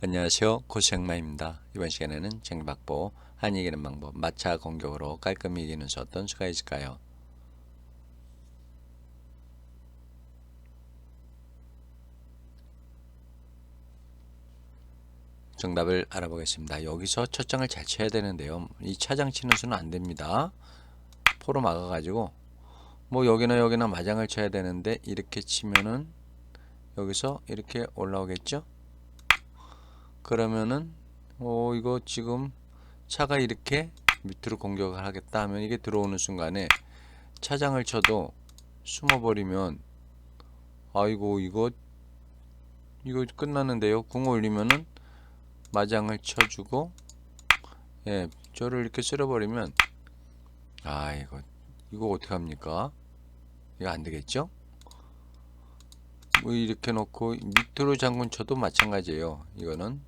안녕하세요. 고생마입니다. 이번 시간에는 쟁박보 한 이기는 방법 마차 공격으로 깔끔히 이기는 수 어떤 수가 있을까요? 정답을 알아보겠습니다. 여기서 첫 장을 잘 쳐야 되는데요. 이 차장 치는 수는 안됩니다. 포로 막아 가지고. 뭐 여기나 여기나 마장을 쳐야 되는데 이렇게 치면은 여기서 이렇게 올라오겠죠 그러면은 오 이거 지금 차가 이렇게 밑으로 공격을 하겠다 하면 이게 들어오는 순간에 차장을 쳐도 숨어버리면 아이고 이거 이거 끝나는데요. 궁 올리면은 마장을 쳐주고 예 저를 이렇게 쓸어버리면 아 이거 이거 어떻게 합니까? 이거 안 되겠죠? 뭐 이렇게 놓고 밑으로 장군 쳐도 마찬가지예요 이거는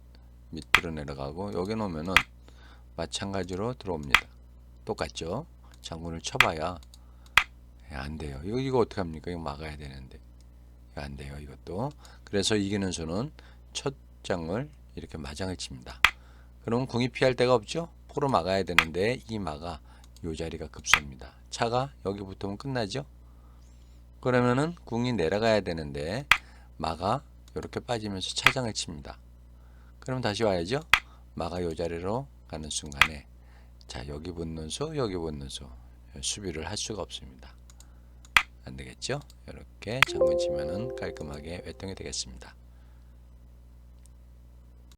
밑으로 내려가고 여기 놓으면은 마찬가지로 들어옵니다. 똑같죠? 장군을 쳐봐야 예, 안 돼요. 이거 이거 어떻게 합니까? 이거 막아야 되는데. 안 돼요 이것도. 그래서 이기는 수는 첫 장을 이렇게 마장을 칩니다. 그럼 궁이 피할 데가 없죠? 포로 막아야 되는데 이 마가 요 자리가 급소입니다. 차가 여기 붙으면 끝나죠? 그러면은 궁이 내려가야 되는데 마가 이렇게 빠지면서 차장을 칩니다 그럼 다시 와야죠. 마가 요 자리로 가는 순간에. 자 여기 붙는 수 여기 붙는 수. 수비를 할 수가 없습니다. 안 되겠죠? 이렇게 장군 치면은 깔끔하게 외통이 되겠습니다